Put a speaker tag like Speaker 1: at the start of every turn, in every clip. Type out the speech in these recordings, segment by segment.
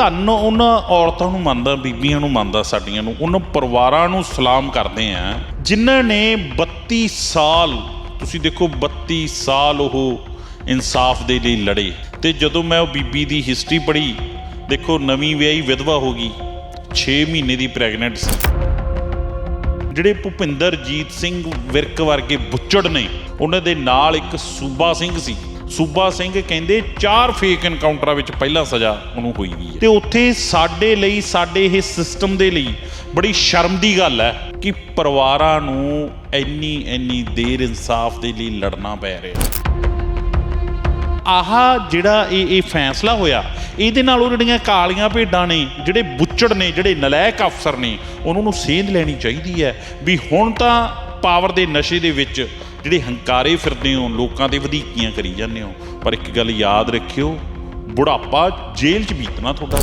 Speaker 1: ਧੰਨ ਉਹਨਾਂ ਔਰਤਾਂ ਨੂੰ ਮੰਨਦਾ, ਬੀਬੀਆਂ ਨੂੰ ਮੰਨਦਾ, ਸਾਡੀਆਂ ਨੂੰ ਉਹਨਾਂ ਪਰਿਵਾਰਾਂ ਨੂੰ ਸਲਾਮ ਕਰਦੇ ਆ, ਜਿਨ੍ਹਾਂ ਨੇ 32 ਸਾਲ, ਤੁਸੀਂ ਦੇਖੋ 32 ਸਾਲ ਉਹ ਇਨਸਾਫ ਦੇ ਲਈ ਲੜੇ। ਤੇ ਜਦੋਂ ਮੈਂ ਉਹ ਬੀਬੀ ਦੀ ਹਿਸਟਰੀ ਪੜ੍ਹੀ, ਦੇਖੋ ਨਵੀਂ ਵਿਆਹੀ ਵਿਧਵਾ ਹੋ ਗਈ 6 ਮਹੀਨੇ ਦੀ ਪ੍ਰੈਗਨੈਂਟ ਸੀ। ਜਿਹੜੇ ਭੁਪਿੰਦਰਜੀਤ ਸਿੰਘ ਵਿਰਕ ਵਰਗੇ ਬੁੱਚੜ ਨੇ, ਉਹਨਾਂ ਦੇ ਨਾਲ ਇੱਕ ਸੂਬਾ ਸਿੰਘ ਸੀ। ਸੂਬਾ ਸਿੰਘ ਕਹਿੰਦੇ ਚਾਰ ਫੇਕ ਇਨਕਾਊਂਟਰਾਂ ਵਿੱਚ ਪਹਿਲਾ ਸਜ਼ਾ ਉਹਨੂੰ ਹੋਈ ਵੀ ਹੈ। ਤੇ ਉੱਥੇ ਸਾਡੇ ਲਈ, ਸਾਡੇ ਇਹ ਸਿਸਟਮ ਦੇ ਲਈ ਬੜੀ ਸ਼ਰਮ ਦੀ ਗੱਲ ਹੈ ਕਿ ਪਰਿਵਾਰਾਂ ਨੂੰ ਇੰਨੀ ਇੰਨੀ ਦੇਰ ਇਨਸਾਫ ਦੇ ਲਈ ਲੜਨਾ ਪੈ ਰਿਹਾ। ਆਹ ਜਿਹੜਾ ਇਹ ਇਹ ਫੈਸਲਾ ਹੋਇਆ, ਇਹਦੇ ਨਾਲ ਉਹ ਜਿਹੜੀਆਂ ਕਾਲੀਆਂ ਭੇਡਾਂ ਨੇ, ਜਿਹੜੇ ਬੁੱਚੜ ਨੇ, ਜਿਹੜੇ ਨਲਾਇਕ ਅਫਸਰ ਨੇ, ਉਹਨਾਂ ਨੂੰ ਸੇਧ ਲੈਣੀ ਚਾਹੀਦੀ ਹੈ ਵੀ ਹੁਣ ਤਾਂ ਪਾਵਰ ਦੇ ਨਸ਼ੇ ਦੇ ਵਿੱਚ ਜਿਹੜੇ ਹੰਕਾਰੇ ਫਿਰਦੇ ਹੋ, ਲੋਕਾਂ ਦੇ ਵਧੀਕੀਆਂ ਕਰੀ ਜਾਂਦੇ ਹੋ, ਪਰ ਇੱਕ ਗੱਲ ਯਾਦ ਰੱਖਿਓ, ਬੁਢਾਪਾ ਜੇਲ੍ਹ 'ਚ ਬੀਤਣਾ ਤੁਹਾਡਾ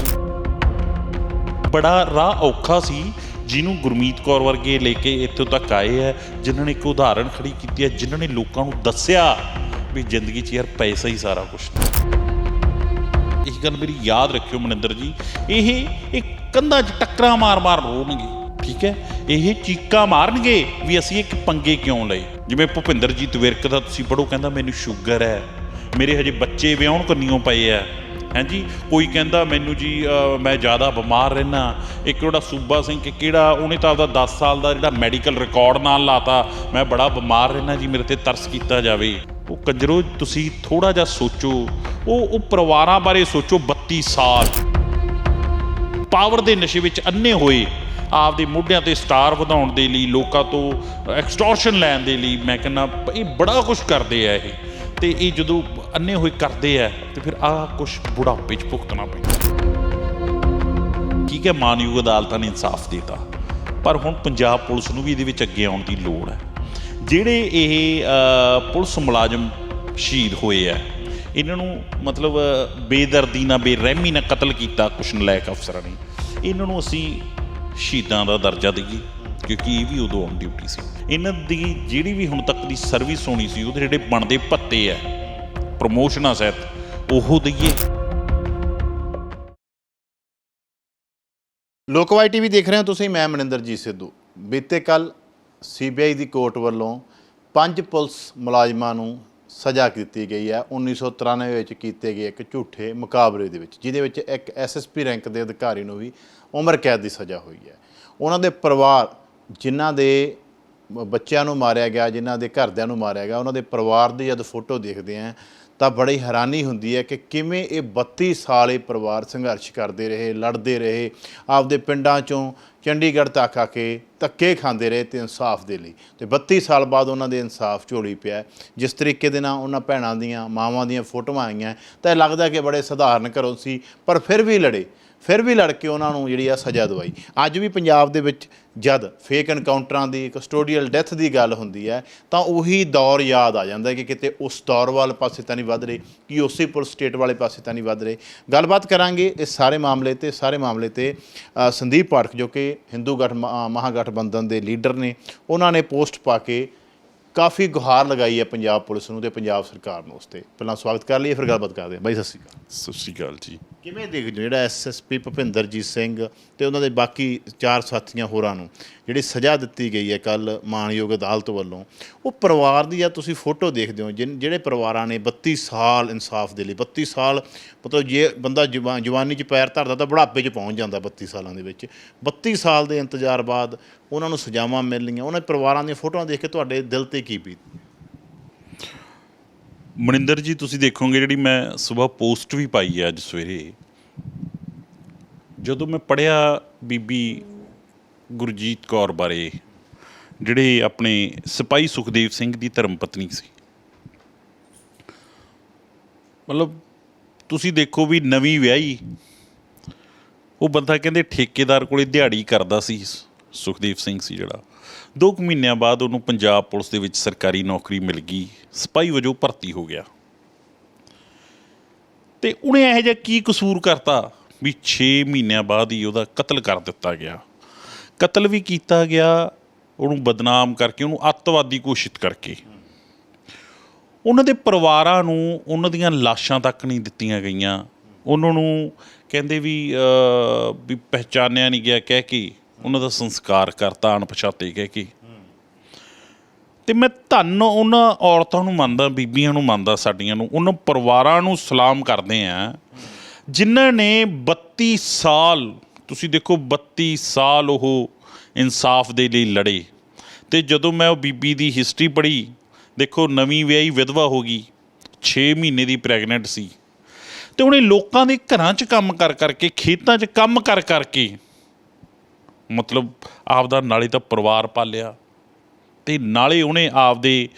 Speaker 1: ਬੜਾ ਰਾਹ ਔਖਾ ਸੀ, ਜਿਹਨੂੰ ਗੁਰਮੀਤ ਕੌਰ ਵਰਗੇ ਲੈ ਕੇ ਇੱਥੋਂ ਤੱਕ ਆਏ ਹੈ ਜਿਨ੍ਹਾਂ ਨੇ ਇੱਕ ਉਦਾਹਰਣ ਖੜੀ ਕੀਤੀ ਹੈ ਜਿਨ੍ਹਾਂ ਨੇ ਲੋਕਾਂ ਨੂੰ ਦੱਸਿਆ ਵੀ ਜ਼ਿੰਦਗੀ 'ਚ ਯਾਰ ਪੈਸਾ ਹੀ ਸਾਰਾ ਕੁਝ ਨਹੀਂ। ਇਹ ਗੱਲ ਮੇਰੀ ਯਾਦ ਰੱਖਿਓ ਮਨਿੰਦਰ ਜੀ, ਇਹ ਇਹ ਕੰਧਾਂ 'ਚ ਟੱਕਰਾਂ ਮਾਰ-ਮਾਰ ਰੋਣਗੇ, ਠੀਕ ਹੈ? ਇਹ ਚੀਕਾਂ ਮਾਰਨਗੇ ਵੀ ਅਸੀਂ ਇੱਕ ਪੰਗੇ ਕਿਉਂ ਲਏ? ਜਿਵੇਂ ਭੁਪਿੰਦਰਜੀਤ ਵਿਰਕ ਦਾ ਤੁਸੀਂ ਪੜੋ ਕਹਿੰਦਾ ਮੈਨੂੰ ਸ਼ੂਗਰ ਹੈ। ਮੇਰੇ ਹਜੇ ਬੱਚੇ ਵਿਆਹਣ ਕੰਨੀਓ ਪਏ ਆ। ਹਾਂਜੀ ਕੋਈ ਕਹਿੰਦਾ ਮੈਨੂੰ ਜੀ ਮੈਂ ਜ਼ਿਆਦਾ ਬਿਮਾਰ ਰਹਿਣਾ ਇੱਕ ਜਿਹੜਾ ਸੂਬਾ ਸਿੰਘ ਕਿ ਕਿਹੜਾ, ਉਹਨੇ ਤਾਂ ਆਪਦਾ 10 ਸਾਲ ਦਾ ਜਿਹੜਾ ਮੈਡੀਕਲ ਰਿਕਾਰਡ ਨਾਲ ਲਾਤਾ। ਮੈਂ ਬੜਾ ਬਿਮਾਰ ਰਹਿਣਾ ਜੀ, ਮੇਰੇ ਤੇ ਤਰਸ ਕੀਤਾ ਜਾਵੇ। ਉਹ ਕੰਜਰੋ, ਤੁਸੀਂ ਥੋੜਾ ਜਿਹਾ ਸੋਚੋ। ਉਹ ਉਹ ਪਰਿਵਾਰਾਂ ਬਾਰੇ ਸੋਚੋ 32 ਸਾਲ। ਪਾਵਰ ਦੇ ਨਸ਼ੇ ਵਿੱਚ ਅੰਨੇ ਹੋਏ। ਆਪਦੇ ਮੋਢਿਆਂ ਤੇ ਸਟਾਰ ਵਧਾਉਣ ਦੇ ਲਈ, ਲੋਕਾਂ ਤੋਂ ਐਕਸਟੋਰਸ਼ਨ ਲੈਣ ਦੇ ਲਈ ਮੈਂ ਕਹਿੰਦਾ, ਇਹ ਬੜਾ ਕੁਝ ਕਰਦੇ ਆ ਇਹ। ਤੇ ਇਹ ਜਦੋਂ ਅੰਨੇ ਹੋਏ ਕਰਦੇ ਆ, ਤੇ ਫਿਰ ਆਹ ਕੁਝ ਬੁਢਾਪੇ 'ਚ ਭੁਗਤਣਾ ਪੈਂਦਾ। ਠੀਕ ਹੈ, ਮਾਨਯੋਗ ਅਦਾਲਤਾਂ ਨੇ ਇਨਸਾਫ ਦਿੱਤਾ। ਪਰ ਹੁਣ ਪੰਜਾਬ ਪੁਲਿਸ ਨੂੰ ਵੀ ਇਹਦੇ ਵਿੱਚ ਅੱਗੇ ਆਉਣ ਦੀ ਲੋੜ ਹੈ। ਜਿਹੜੇ ਇਹ ਪੁਲਿਸ ਮੁਲਾਜ਼ਮ ਸ਼ਹੀਦ ਹੋਏ ਆ, ਇਹਨਾਂ ਨੂੰ ਮਤਲਬ, ਬੇਦਰਦੀ ਨਾਲ, ਬੇਰਹਿਮੀ ਨਾਲ ਕਤਲ ਕੀਤਾ ਕੁਛ ਨਲਾਇਕ ਅਫਸਰਾਂ ਨੇ। ਇਹਨਾਂ ਨੂੰ ਅਸੀਂ ਸ਼ਹੀਦਾਂ ਦਾ ਦਰਜਾ ਦਈਏ ਕਿਉਂਕਿ ਇਹ ਵੀ ਉਦੋਂ ਔਨ ਡਿਊਟੀ ਸੀ। ਇਹਨਾਂ ਦੀ ਜਿਹੜੀ ਵੀ ਹੁਣ ਤੱਕ ਦੀ ਸਰਵਿਸ ਹੋਣੀ ਸੀ, ਉਹਦੇ ਜਿਹੜੇ ਬਣਦੇ ਭੱਤੇ ਆ ਪ੍ਰਮੋਸ਼ਨਾਂ ਸਹਿਤ, ਉਹ ਦਈਏ।
Speaker 2: ਲੋਕਵਾਈ ਟੀਵੀ ਦੇਖ ਰਹੇ ਹੋ ਤੁਸੀਂ, ਮੈਂ ਮਨਿੰਦਰਜੀਤ ਸਿੱਧੂ। ਬੀਤੇ ਕੱਲ ਸੀਬੀਆਈ ਦੀ ਕੋਰਟ ਵੱਲੋਂ ਪੰਜ ਪੁਲਿਸ ਮੁਲਾਜ਼ਮਾਂ ਨੂੰ ਸਜ਼ਾ ਕੀਤੀ ਗਈ ਹੈ। 1993 ਵਿੱਚ ਕੀਤੇ ਗਏ ਇੱਕ ਝੂਠੇ ਮੁਕਾਬਲੇ ਦੇ ਵਿੱਚ, ਜਿਹਦੇ ਵਿੱਚ ਇੱਕ ਐਸਐਸਪੀ ਰੈਂਕ ਦੇ ਅਧਿਕਾਰੀ ਨੂੰ ਵੀ ਉਮਰ ਕੈਦ ਦੀ ਸਜ਼ਾ ਹੋਈ ਹੈ। ਉਹਨਾਂ ਦੇ ਪਰਿਵਾਰ ਜਿਨ੍ਹਾਂ ਦੇ ਬੱਚਿਆਂ ਨੂੰ ਮਾਰਿਆ ਗਿਆ, ਜਿਨ੍ਹਾਂ ਦੇ ਘਰਦਿਆਂ ਨੂੰ ਮਾਰਿਆ ਗਿਆ, ਉਹਨਾਂ ਦੇ ਪਰਿਵਾਰ ਦੀ ਜਦ ਫੋਟੋ ਦੇਖਦੇ ਆਂ ਤਾਂ ਬੜੀ ਹੈਰਾਨੀ ਹੁੰਦੀ ਹੈ ਕਿ ਕਿਵੇਂ ਇਹ 32 ਸਾਲ ਇਹ ਪਰਿਵਾਰ ਸੰਘਰਸ਼ ਕਰਦੇ ਰਹੇ, ਲੜਦੇ ਰਹੇ, ਆਪਦੇ ਪਿੰਡਾਂ ਚੋਂ ਚੰਡੀਗੜ੍ਹ ਤੱਕ ਆ ਕੇ ਧੱਕੇ ਖਾਂਦੇ ਰਹੇ ਤੇ ਇਨਸਾਫ ਦੇ ਲਈ। ਤੇ 32 ਸਾਲ ਬਾਅਦ ਉਹਨਾਂ ਦੇ ਇਨਸਾਫ ਝੋਲੀ ਪਿਆ ਜਿਸ ਤਰੀਕੇ ਦੇ ਨਾਲ ਉਹਨਾਂ ਭੈਣਾਂ ਦੀਆਂ, ਮਾਵਾਂ ਦੀਆਂ ਫੋਟੋਆਂ ਆਈਆਂ ਤਾਂ ਇਹ ਲੱਗਦਾ ਕਿ ਬੜੇ ਸਧਾਰਨ ਘਰੋਂ ਸੀ, ਪਰ ਫਿਰ ਵੀ ਲੜੇ। ਫਿਰ ਵੀ ਲੜ ਕੇ ਉਹਨਾਂ ਨੂੰ ਜਿਹੜੀ ਆ ਸਜ਼ਾ ਦਵਾਈ। ਅੱਜ ਵੀ ਪੰਜਾਬ ਦੇ ਵਿੱਚ ਜਦ ਫੇਕ ਐਨਕਾਊਂਟਰਾਂ ਦੀ ਕਸਟੋਡੀਅਲ ਡੈਥ ਦੀ ਗੱਲ ਹੁੰਦੀ ਹੈ, ਤਾਂ ਉਹੀ ਦੌਰ ਯਾਦ ਆ ਜਾਂਦਾ ਕਿ ਕਿਤੇ ਉਸ ਦੌਰ ਵਾਲੇ ਪਾਸੇ ਤਾਂ ਨਹੀਂ ਵੱਧ ਰਹੇ, ਕਿ ਉਸੇ ਪੁਲਿਸ ਸਟੇਟ ਵਾਲੇ ਪਾਸੇ ਤਾਂ ਨਹੀਂ ਵੱਧ ਰਹੇ। ਗੱਲਬਾਤ ਕਰਾਂਗੇ ਇਸ ਸਾਰੇ ਮਾਮਲੇ ਤੇ, ਸਾਰੇ ਮਾਮਲੇ ਤੇ ਸੰਦੀਪ ਪਾਠਕ ਜੋ ਕਿ ਹਿੰਦੂ ਗਠ, ਮਹਾਗਠਬੰਧਨ ਦੇ ਲੀਡਰ ਨੇ, ਉਹਨਾਂ ਨੇ ਪੋਸਟ ਪਾ ਕੇ ਕਾਫੀ ਗੁਹਾਰ ਲਗਾਈ ਹੈ ਪੰਜਾਬ ਪੁਲਿਸ ਨੂੰ ਤੇ ਪੰਜਾਬ ਸਰਕਾਰ ਨੂੰ ਉਸ ਤੇ। ਪਹਿਲਾਂ ਸਵਾਗਤ ਕਰ ਲਈਏ ਫਿਰ ਗੱਲਬਾਤ ਕਰਦੇ ਹਾਂ। ਬਾਈ ਸਤਿ ਸ਼੍ਰੀ ਅਕਾਲ।
Speaker 1: ਸਤਿ ਸ਼੍ਰੀ ਅਕਾਲ ਜੀ।
Speaker 2: ਕਿਵੇਂ ਦੇਖਦੇ ਹੋ ਜਿਹੜਾ ਐਸਐਸਪੀ ਭੁਪਿੰਦਰਜੀਤ ਸਿੰਘ ਤੇ ਉਹਨਾਂ ਦੇ ਬਾਕੀ ਚਾਰ ਸਾਥੀਆਂ ਹੋਰਾਂ ਨੂੰ? ਜਿਹੜੀ ਸਜ਼ਾ ਦਿੱਤੀ ਗਈ ਹੈ ਕੱਲ ਮਾਨਯੋਗ ਅਦਾਲਤ ਵੱਲੋਂ, ਉਹ ਪਰਿਵਾਰ ਦੀ ਆ, ਤੁਸੀਂ ਫੋਟੋ ਦੇਖਦੇ ਹੋ, ਜਿਨ- ਜਿਹੜੇ ਪਰਿਵਾਰਾਂ ਨੇ 32 ਸਾਲ ਇਨਸਾਫ ਦੇ ਲਈ 32 ਸਾਲ ਮਤਲਬ ਜੇ ਬੰਦਾ ਜਵਾ- ਜਵਾਨੀ 'ਚ ਪੈਰ ਧਰਦਾ ਤਾਂ ਬੁਢਾਪੇ 'ਚ ਪਹੁੰਚ ਜਾਂਦਾ 32 ਸਾਲਾਂ ਦੇ ਵਿੱਚ। 32 ਸਾਲ ਦੇ ਇੰਤਜ਼ਾਰ ਬਾਅਦ ਉਹਨਾਂ ਨੂੰ ਸਜ਼ਾਵਾਂ ਮਿਲਣੀਆਂ। ਉਹਨਾਂ ਪਰਿਵਾਰਾਂ ਦੀਆਂ ਫੋਟੋਆਂ ਦੇਖ ਕੇ ਤੁਹਾਡੇ ਦਿਲ ਤੇ ਕੀ ਬੀਤ
Speaker 1: ਮਨਿੰਦਰ ਜੀ, ਤੁਸੀਂ ਦੇਖੋਗੇ ਜਿਹੜੀ ਮੈਂ ਸਵੇਰ ਪੋਸਟ ਵੀ ਪਾਈ ਹੈ ਅੱਜ ਸਵੇਰੇ, ਜਦੋਂ ਮੈਂ ਪੜਿਆ ਬੀਬੀ ਗੁਰਜੀਤ ਕੌਰ ਬਾਰੇ, ਜਿਹੜੇ ਆਪਣੇ ਸਿਪਾਹੀ ਸੁਖਦੇਵ ਸਿੰਘ ਦੀ ਧਰਮ ਪਤਨੀ ਸੀ। ਮਤਲਬ ਤੁਸੀਂ ਦੇਖੋ ਵੀ ਨਵੀਂ ਵਿਆਹੀ, ਉਹ ਬੰਦਾ ਕਹਿੰਦੇ ਠੇਕੇਦਾਰ ਕੋਲੇ ਦਿਹਾੜੀ ਕਰਦਾ ਸੀ, ਸੁਖਦੇਵ ਸਿੰਘ ਸੀ ਜਿਹੜਾ। ਦੋ ਕੁ ਮਹੀਨਿਆਂ ਬਾਅਦ ਉਹਨੂੰ ਪੰਜਾਬ ਪੁਲਿਸ ਦੇ ਵਿੱਚ ਸਰਕਾਰੀ ਨੌਕਰੀ ਮਿਲ ਗਈ, ਸਿਪਾਹੀ ਵਜੋਂ ਭਰਤੀ ਹੋ ਗਿਆ। ਤੇ ਉਹਨੇ ਇਹੋ ਜਿਹਾ ਕੀ ਕਸੂਰ ਕਰਤਾ ਵੀ 6 ਮਹੀਨਿਆਂ ਬਾਅਦ ਹੀ ਉਹਦਾ ਕਤਲ ਕਰ ਦਿੱਤਾ ਗਿਆ। ਕਤਲ ਵੀ ਕੀਤਾ ਗਿਆ, ਉਹਨੂੰ ਬਦਨਾਮ ਕਰਕੇ, ਉਹਨੂੰ ਅੱਤਵਾਦੀ ਘੋਸ਼ਿਤ ਕਰਕੇ। ਉਹਨਾਂ ਦੇ ਪਰਿਵਾਰਾਂ ਨੂੰ ਉਹਨਾਂ ਦੀਆਂ ਲਾਸ਼ਾਂ ਤੱਕ ਨਹੀਂ ਦਿੱਤੀਆਂ ਗਈਆਂ। ਉਹਨਾਂ ਨੂੰ ਕਹਿੰਦੇ ਵੀ ਵੀ ਪਹਿਚਾਨਿਆ ਨਹੀਂ ਗਿਆ ਕਹਿ ਕੇ, ਉਹਨਾਂ ਦਾ ਸੰਸਕਾਰ ਕਰਤਾ, ਅਣਪਛਾਤੇ ਕਹਿ ਕੇ। ਤੇ ਮੈਂ ਧੰਨ ਉਹਨਾਂ ਔਰਤਾਂ ਨੂੰ ਮੰਨਦਾ, ਬੀਬੀਆਂ ਨੂੰ ਮੰਨਦਾ, ਸਾਡੀਆਂ ਨੂੰ। ਉਹਨਾਂ ਪਰਿਵਾਰਾਂ ਨੂੰ ਸਲਾਮ ਕਰਦੇ ਆ, ਜਿਨ੍ਹਾਂ ਨੇ 32 ਸਾਲ ਤੁਸੀਂ ਦੇਖੋ 32 ਸਾਲ ਉਹ ਇਨਸਾਫ ਦੇ ਲਈ ਲੜੇ। ਤੇ ਜਦੋਂ ਮੈਂ ਉਹ ਬੀਬੀ ਦੀ ਹਿਸਟਰੀ ਪੜ੍ਹੀ, ਦੇਖੋ ਨਵੀਂ ਵਿਆਹੀ ਵਿਧਵਾ ਹੋ ਗਈ 6 ਮਹੀਨੇ ਦੀ ਪ੍ਰੈਗਨੈਂਟ ਸੀ। ਤੇ ਉਹਨੇ ਲੋਕਾਂ ਦੇ ਘਰਾਂ 'ਚ ਕੰਮ ਕਰ ਕਰਕੇ, ਖੇਤਾਂ 'ਚ ਕੰਮ ਕਰ ਕਰਕੇ, ਮਤਲਬ ਆਪਦਾ ਨਾਲੇ ਤਾਂ ਪਰਿਵਾਰ ਪਾਲਿਆ ਤੇ ਨਾਲੇ ਉਹਨੇ ਆਪਦੇ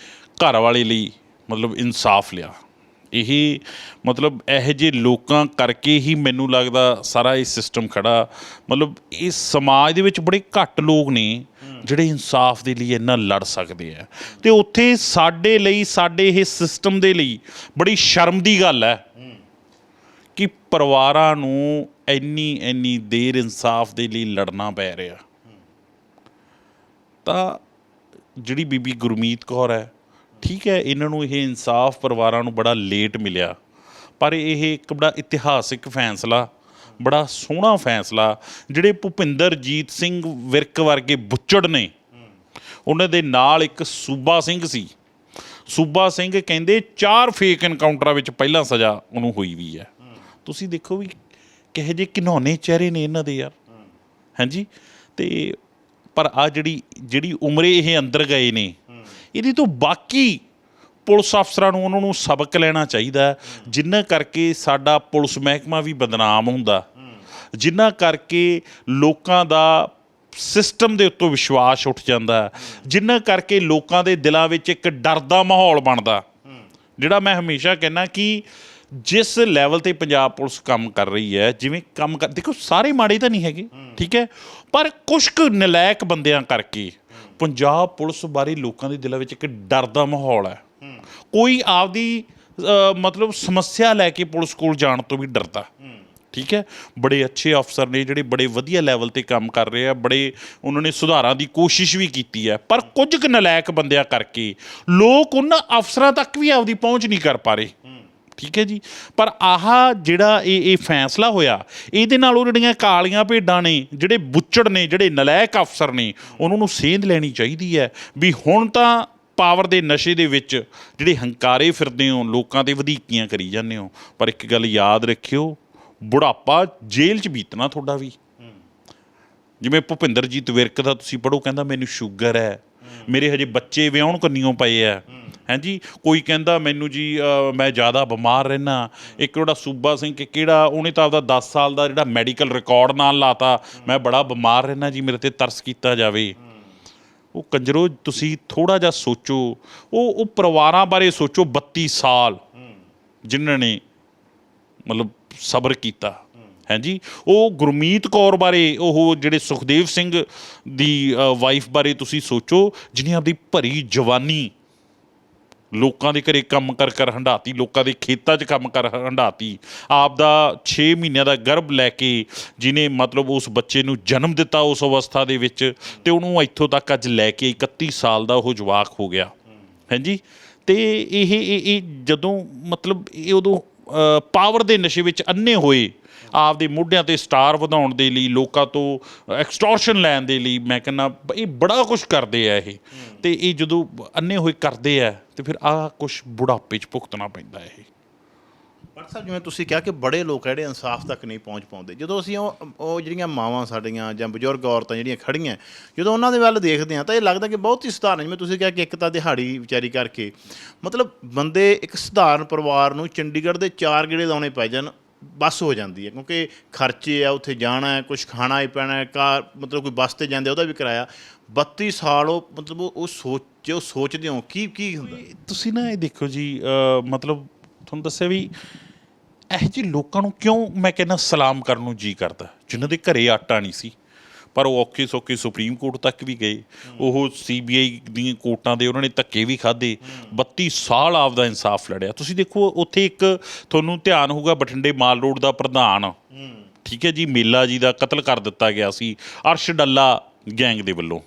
Speaker 1: ਘਰ ਵਾਲੇ ਲਈ ਮਤਲਬ ਇਨਸਾਫ ਲਿਆ। ਇਹ ਮਤਲਬ ਇਹੋ ਜਿਹੇ ਲੋਕਾਂ ਕਰਕੇ ਹੀ ਮੈਨੂੰ ਲੱਗਦਾ ਸਾਰਾ ਇਹ ਸਿਸਟਮ ਖੜਾ। ਮਤਲਬ ਇਸ ਸਮਾਜ ਦੇ ਵਿੱਚ ਬੜੇ ਘੱਟ ਲੋਕ ਨੇ ਜਿਹੜੇ ਇਨਸਾਫ ਦੇ ਲਈ ਇੰਨਾ ਲੜ ਸਕਦੇ ਆ। ਤੇ ਉੱਥੇ ਸਾਡੇ ਲਈ, ਸਾਡੇ ਇਹ ਸਿਸਟਮ ਦੇ ਲਈ ਬੜੀ ਸ਼ਰਮ ਦੀ ਗੱਲ ਹੈ ਕਿ ਪਰਿਵਾਰਾਂ ਨੂੰ ਇੰਨੀ ਇੰਨੀ ਦੇਰ ਇਨਸਾਫ ਦੇ ਲਈ ਲੜਨਾ ਪੈ ਰਿਹਾ। ਤਾਂ ਜਿਹੜੀ ਬੀਬੀ ਗੁਰਮੀਤ ਕੌਰ ਹੈ ਠੀਕ ਹੈ, ਇਹਨਾਂ ਨੂੰ ਇਹ ਇਨਸਾਫ ਪਰਿਵਾਰਾਂ ਨੂੰ ਬੜਾ ਲੇਟ ਮਿਲਿਆ। ਪਰ ਇਹ ਇੱਕ ਬੜਾ ਇਤਿਹਾਸਿਕ ਫੈਸਲਾ, ਬੜਾ ਸੋਹਣਾ ਫੈਸਲਾ, ਜਿਹੜੇ ਭੁਪਿੰਦਰਜੀਤ ਸਿੰਘ ਵਿਰਕ ਵਰਗੇ ਬੁੱਚੜ ਨੇ, ਉਹਨਾਂ ਦੇ ਨਾਲ ਇੱਕ ਸੂਬਾ ਸਿੰਘ ਸੀ। ਸੂਬਾ ਸਿੰਘ ਕਹਿੰਦੇ ਚਾਰ ਫੇਕ ਇਨਕਾਊਂਟਰਾਂ ਵਿੱਚ ਪਹਿਲਾਂ ਸਜ਼ਾ ਉਹਨੂੰ ਹੋਈ ਵੀ ਹੈ। ਤੁਸੀਂ ਦੇਖੋ ਵੀ ਕਿਹੋ ਜਿਹੇ ਘਿਨੌਣੇ ਚਿਹਰੇ ਨੇ ਇਹਨਾਂ ਦੇ ਯਾਰ। ਹਾਂਜੀ? ਤੇ ਪਰ ਆ ਜਿਹੜੀ ਜਿਹੜੀ ਉਮਰੇ ਇਹ ਅੰਦਰ ਗਏ ਨੇ ਇਹਦੇ ਤੋਂ ਬਾਕੀ ਪੁਲਿਸ ਅਫਸਰਾਂ ਨੂੰ ਉਹਨਾਂ ਨੂੰ ਸਬਕ ਲੈਣਾ ਚਾਹੀਦਾ ਹੈ, ਜਿਨ੍ਹਾਂ ਕਰਕੇ ਸਾਡਾ ਪੁਲਿਸ ਮਹਿਕਮਾ ਵੀ ਬਦਨਾਮ ਹੁੰਦਾ। ਜਿਨ੍ਹਾਂ ਕਰਕੇ ਲੋਕਾਂ ਦਾ ਸਿਸਟਮ ਦੇ ਉੱਤੋਂ ਵਿਸ਼ਵਾਸ ਉੱਠ ਜਾਂਦਾ ਹੈ, ਜਿਨ੍ਹਾਂ ਕਰਕੇ ਲੋਕਾਂ ਦੇ ਦਿਲਾਂ ਵਿੱਚ ਇੱਕ ਡਰ ਦਾ ਮਾਹੌਲ ਬਣਦਾ। ਜਿਹੜਾ ਮੈਂ ਹਮੇਸ਼ਾ ਕਹਿੰਦਾ ਕਿ ਜਿਸ ਲੈਵਲ ਤੇ ਪੰਜਾਬ ਪੁਲਿਸ ਕੰਮ ਕਰ ਰਹੀ ਹੈ ਜਿਵੇਂ ਕੰਮ ਕਰ ਦੇਖੋ ਸਾਰੇ ਮਾੜੇ ਤਾਂ ਨਹੀਂ ਹੈਗੇ ਠੀਕ ਹੈ ਪਰ ਕੁਝ ਕੁ ਨਲਾਇਕ ਬੰਦਿਆਂ ਕਰਕੇ ਪੰਜਾਬ ਪੁਲਿਸ ਬਾਰੇ ਲੋਕਾਂ ਦੇ ਦਿਲਾਂ ਵਿੱਚ ਇੱਕ ਡਰ ਦਾ ਮਾਹੌਲ ਹੈ। ਕੋਈ ਆਪਦੀ ਮਤਲਬ ਸਮੱਸਿਆ ਲੈ ਕੇ ਪੁਲਿਸ ਕੋਲ ਜਾਣ ਤੋਂ ਵੀ ਡਰਦਾ। ਠੀਕ ਹੈ? ਬੜੇ ਅੱਛੇ ਅਫਸਰ ਨੇ ਜਿਹੜੇ ਬੜੇ ਵਧੀਆ ਲੈਵਲ ਤੇ ਕੰਮ ਕਰ ਰਹੇ ਆ, ਬੜੇ ਉਹਨਾਂ ਨੇ ਸੁਧਾਰਾਂ ਦੀ ਕੋਸ਼ਿਸ਼ ਵੀ ਕੀਤੀ ਹੈ। ਪਰ ਕੁਝ ਕੁ ਨਲਾਇਕ ਬੰਦਿਆਂ ਕਰਕੇ ਲੋਕ ਉਹਨਾਂ ਅਫਸਰਾਂ ਤੱਕ ਵੀ ਆਪਦੀ ਪਹੁੰਚ ਨਹੀਂ ਕਰ ਪਾ ਰਹੇ। ਠੀਕ ਹੈ ਜੀ। ਪਰ ਆਹ ਜਿਹੜਾ ਇਹ ਇਹ ਫੈਸਲਾ ਹੋਇਆ, ਇਹਦੇ ਨਾਲ ਉਹ ਜਿਹੜੀਆਂ ਕਾਲੀਆਂ ਭੇਡਾਂ ਨੇ, ਜਿਹੜੇ ਬੁੱਚੜ ਨੇ, ਜਿਹੜੇ ਨਲਾਇਕ ਅਫਸਰ ਨੇ, ਉਹਨਾਂ ਨੂੰ ਸੇਧ ਲੈਣੀ ਚਾਹੀਦੀ ਹੈ ਵੀ ਹੁਣ ਤਾਂ ਪਾਵਰ ਦੇ ਨਸ਼ੇ ਦੇ ਵਿੱਚ ਜਿਹੜੇ ਹੰਕਾਰੇ ਫਿਰਦੇ ਹੋ, ਲੋਕਾਂ ਤੇ ਵਧੀਕੀਆਂ ਕਰੀ ਜਾਂਦੇ ਹੋ। ਪਰ ਇੱਕ ਗੱਲ ਯਾਦ ਰੱਖਿਓ, ਬੁਢਾਪਾ ਜੇਲ੍ਹ 'ਚ ਬੀਤਣਾ ਤੁਹਾਡਾ ਵੀ। ਜਿਵੇਂ ਭੁਪਿੰਦਰਜੀਤ ਵਿਰਕ ਦਾ ਤੁਸੀਂ ਪੜੋ ਕਹਿੰਦਾ ਮੈਨੂੰ ਸ਼ੂਗਰ ਹੈ। ਮੇਰੇ ਹਜੇ ਬੱਚੇ ਵਿਆਹਣ ਕੰਨੀਓ ਪਏ ਆ। ਹਾਂਜੀ, ਕੋਈ ਕਹਿੰਦਾ ਮੈਨੂੰ ਜੀ ਮੈਂ ਜ਼ਿਆਦਾ ਬਿਮਾਰ ਰਹਿਣਾ ਇੱਕ ਜਿਹੜਾ ਸੂਬਾ ਸਿੰਘ ਕਿ ਕਿਹੜਾ, ਉਹਨੇ ਤਾਂ ਆਪਦਾ 10 ਸਾਲ ਦਾ ਜਿਹੜਾ ਮੈਡੀਕਲ ਰਿਕਾਰਡ ਨਾਲ ਲਾਤਾ, ਮੈਂ ਬੜਾ ਬਿਮਾਰ ਰਹਿਣਾ ਜੀ, ਮੇਰੇ ਤੇ ਤਰਸ ਕੀਤਾ ਜਾਵੇ। ਉਹ ਕੰਜਰੋ, ਤੁਸੀਂ ਥੋੜਾ ਜਿਹਾ ਸੋਚੋ, ਉਹ ਉਹ ਪਰਿਵਾਰਾਂ ਬਾਰੇ ਸੋਚੋ 32 ਸਾਲ ਜਿਨ੍ਹਾਂ ਨੇ ਮਤਲਬ ਸਬਰ ਕੀਤਾ। ਹਾਂਜੀ, ਉਹ ਗੁਰਮੀਤ ਕੌਰ ਬਾਰੇ, ਉਹ ਜਿਹੜੇ ਸੁਖਦੇਵ ਸਿੰਘ ਦੀ ਵਾਈਫ ਬਾਰੇ ਤੁਸੀਂ ਸੋਚੋ ਜਿਹਨੇ ਆਪਦੀ ਭਰੀ ਜਵਾਨੀ ਲੋਕਾਂ ਦੇ ਘਰੇ ਕੰਮ ਕਰ ਕਰ ਹੰਡਾਤੀ ਲੋਕਾਂ ਦੇ ਖੇਤਾਂ 'ਚ ਕੰਮ ਕਰ ਹੰਡਾਤੀ ਆਪ ਦਾ 6 ਮਹੀਨਿਆਂ ਦਾ ਗਰਭ ਲੈ ਕੇ ਜਿਨੇ ਮਤਲਬ ਉਸ ਬੱਚੇ ਨੂੰ ਜਨਮ ਦਿੱਤਾ ਉਸ ਅਵਸਥਾ ਦੇ ਵਿੱਚ ਤੇ ਉਹਨੂੰ ਇੱਥੋਂ ਤੱਕ ਅੱਜ ਲੈ ਕੇ 31 ਸਾਲ ਦਾ ਉਹ ਜਵਾਕ ਹੋ ਗਿਆ। ਹਾਂਜੀ ਤੇ ਇਹ ਇਹ ਇਹ ਜਦੋਂ ਮਤਲਬ ਇਹ ਉਦੋਂ ਪਾਵਰ ਦੇ ਨਸ਼ੇ ਵਿੱਚ ਅੰਨੇ ਹੋਏ ਆਪਦੇ ਮੋਢਿਆਂ ਤੇ ਸਟਾਰ ਵਧਾਉਣ ਦੇ ਲਈ, ਲੋਕਾਂ ਤੋਂ ਐਕਸਟੋਰਸ਼ਨ ਲੈਣ ਦੇ ਲਈ, ਮੈਂ ਕਹਿੰਦਾ, ਇਹ ਬੜਾ ਕੁਝ ਕਰਦੇ ਆ ਇਹ। ਤੇ ਇਹ ਜਦੋਂ ਅੰਨੇ ਹੋਏ ਕਰਦੇ ਆ, ਤੇ ਫਿਰ ਆਹ ਕੁਝ ਬੁਢਾਪੇ 'ਚ ਭੁਗਤਣਾ ਪੈਂਦਾ ਇਹ।
Speaker 2: ਪਰ ਸਾਹਿਬ, ਜਿਵੇਂ ਤੁਸੀਂ ਕਿਹਾ ਕਿ ਬੜੇ ਲੋਕ ਆ ਜਿਹੜੇ ਇਨਸਾਫ ਤੱਕ ਨਹੀਂ ਪਹੁੰਚ ਪਾਉਂਦੇ। ਜਦੋਂ ਅਸੀਂ ਉਹ ਉਹ ਜਿਹੜੀਆਂ ਮਾਵਾਂ ਸਾਡੀਆਂ ਜਾਂ ਬਜ਼ੁਰਗ ਔਰਤਾਂ ਜਿਹੜੀਆਂ ਖੜੀਆਂ ਜਦੋਂ ਉਹਨਾਂ ਦੇ ਵੱਲ ਦੇਖਦੇ ਹਾਂ ਤਾਂ ਇਹ ਲੱਗਦਾ ਕਿ ਬਹੁਤ ਹੀ ਸਧਾਰਨ, ਜਿਵੇਂ ਤੁਸੀਂ ਕਿਹਾ ਕਿ ਇੱਕ ਤਾਂ ਦਿਹਾੜੀ ਵਿਚਾਰੀ ਕਰਕੇ, ਮਤਲਬ ਬੰਦੇ ਇੱਕ ਸਧਾਰਨ ਪਰਿਵਾਰ ਨੂੰ ਚੰਡੀਗੜ੍ਹ ਦੇ ਚਾਰ ਗੇੜੇ ਲਾਉਣੇ ਪੈ ਜਾਣ, ਬੱਸ ਹੋ ਜਾਂਦੀ ਹੈ, ਕਿਉਂਕਿ ਖਰਚੇ ਆ, ਉੱਥੇ ਜਾਣਾ ਹੈ ਕੁਝ ਖਾਣਾ ਹੀ ਪੈਣਾ ਹੈ ਕਾਰ ਮਤਲਬ ਕੋਈ ਬੱਸ ਤੇ ਜਾਂਦੇ ਉਹਦਾ ਵੀ ਕਿਰਾਇਆ। 32 ਸਾਲ ਉਹ, ਮਤਲਬ ਉਹ ਸੋਚ, ਉਹ ਸੋਚਦੇ ਹੋ, ਕੀ ਕੀ ਹੁੰਦਾ?
Speaker 1: ਤੁਸੀਂ ਨਾ ਇਹ ਦੇਖੋ ਜੀ ਮਤਲਬ ਤੁਹਾਨੂੰ ਦੱਸਿਆ ਵੀ ਇਹੋ ਜਿਹੇ ਲੋਕਾਂ ਨੂੰ ਕਿਉਂ ਮੈਂ ਕਹਿੰਦਾ ਸਲਾਮ ਕਰਨ ਨੂੰ ਜੀ ਕਰਦਾ? ਜਿਨ੍ਹਾਂ ਦੇ ਘਰੇ ਆਟਾ ਨਹੀਂ ਸੀ, ਪਰ ਉਹ ਔਖੇ ਸੌਖੇ ਸੁਪਰੀਮ ਕੋਰਟ ਤੱਕ ਵੀ ਗਏ। ਉਹ ਸੀਬੀਆਈ ਦੀਆਂ ਕੋਰਟਾਂ ਦੇ ਉਹਨਾਂ ਨੇ ਧੱਕੇ ਵੀ ਖਾਦੇ 32 ਸਾਲ ਆਪਦਾ ਇਨਸਾਫ ਲੜਿਆ। ਤੁਸੀਂ ਦੇਖੋ, ਉੱਥੇ ਇੱਕ ਤੁਹਾਨੂੰ ਧਿਆਨ ਹੋਊਗਾ ਬਠਿੰਡੇ ਮਾਲ ਰੋਡ ਦਾ ਪ੍ਰਧਾਨ। ਠੀਕ ਹੈ ਜੀ, ਮੇਲਾ ਜੀ ਦਾ ਕਤਲ ਕਰ ਦਿੱਤਾ ਗਿਆ ਸੀ, ਅਰਸ਼ ਡੱਲਾ ਗੈਂਗ ਦੇ ਵੱਲੋਂ।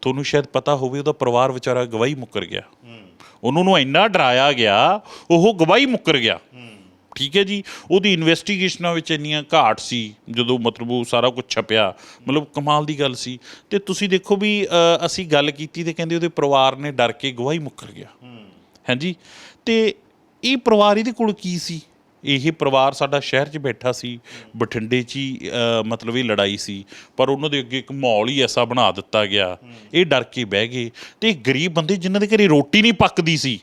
Speaker 1: ਤੁਹਾਨੂੰ ਸ਼ਾਇਦ ਪਤਾ ਹੋਵੇ, ਉਹਦਾ ਪਰਿਵਾਰ ਵਿਚਾਰਾ ਗਵਾਹੀ ਮੁੱਕਰ ਗਿਆ। ਉਹਨਾਂ ਨੂੰ ਇੰਨਾ ਡਰਾਇਆ ਗਿਆ, ਉਹ ਗਵਾਹੀ ਮੁੱਕਰ ਗਿਆ। ਠੀਕ ਹੈ ਜੀ? ਉਹਦੀ ਇਨਵੈਸਟੀਗੇਸ਼ਨਾਂ ਵਿੱਚ ਇੰਨੀਆਂ ਘਾਟ ਸੀ, ਜਦੋਂ ਮਤਲਬ ਉਹ ਸਾਰਾ ਕੁਝ ਛਪਿਆ। ਮਤਲਬ ਕਮਾਲ ਦੀ ਗੱਲ ਸੀ। ਤੇ ਤੁਸੀਂ ਦੇਖੋ ਵੀ ਅਸੀਂ ਗੱਲ ਕੀਤੀ ਤੇ ਕਹਿੰਦੇ ਉਹਦੇ ਪਰਿਵਾਰ ਨੇ ਡਰ ਕੇ ਗਵਾਹੀ ਮੁੱਕਰ ਗਿਆ। ਹਾਂਜੀ? ਤੇ ਇਹ ਪਰਿਵਾਰ ਇਹਦੇ ਕੋਲ ਕੀ ਸੀ? ਇਹ ਪਰਿਵਾਰ ਸਾਡਾ ਸ਼ਹਿਰ 'ਚ ਬੈਠਾ ਸੀ। ਬਠਿੰਡੇ 'ਚ ਹੀ ਮਤਲਬ ਇਹ ਲੜਾਈ ਸੀ। ਪਰ ਉਹਨਾਂ ਦੇ ਅੱਗੇ ਇੱਕ ਮਾਹੌਲ ਹੀ ਐਸਾ ਬਣਾ ਦਿੱਤਾ ਗਿਆ। ਇਹ ਡਰ ਕੇ ਬਹਿ ਗਏ। ਤੇ ਗਰੀਬ ਬੰਦੇ ਜਿਨ੍ਹਾਂ ਦੇ ਘਰੇ ਰੋਟੀ ਨਹੀਂ ਪੱਕਦੀ ਸੀ।